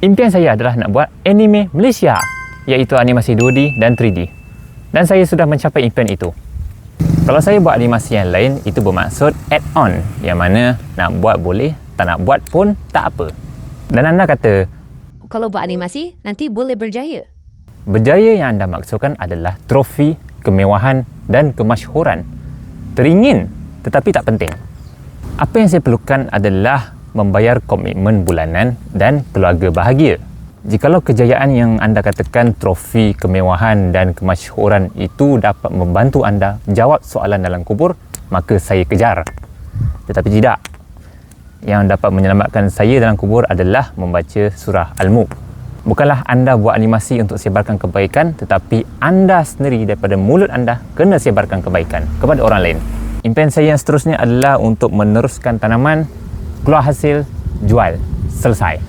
Impian saya adalah nak buat anime Malaysia iaitu animasi 2D dan 3D. Dan saya sudah mencapai impian itu. Kalau saya buat animasi yang lain itu bermaksud add-on yang mana nak buat boleh, tak nak buat pun tak apa. Dan anda kata Kalau buat animasi, nanti boleh berjaya. berjaya yang anda maksudkan adalah trofi, kemewahan dan kemasyhuran. Teringin tetapi tak penting. Apa yang saya perlukan adalah membayar komitmen bulanan dan keluarga bahagia. Jikalau kejayaan yang anda katakan trofi, kemewahan dan kemasyhuran itu dapat membantu anda jawab soalan dalam kubur, maka saya kejar. Tetapi tidak. Yang dapat menyelamatkan saya dalam kubur adalah membaca surah Al-Mulk. Bukanlah anda buat animasi untuk sebarkan kebaikan tetapi anda sendiri daripada mulut anda kena sebarkan kebaikan kepada orang lain. Impian saya yang seterusnya adalah untuk meneruskan tanaman, keluar hasil, jual. Selesai.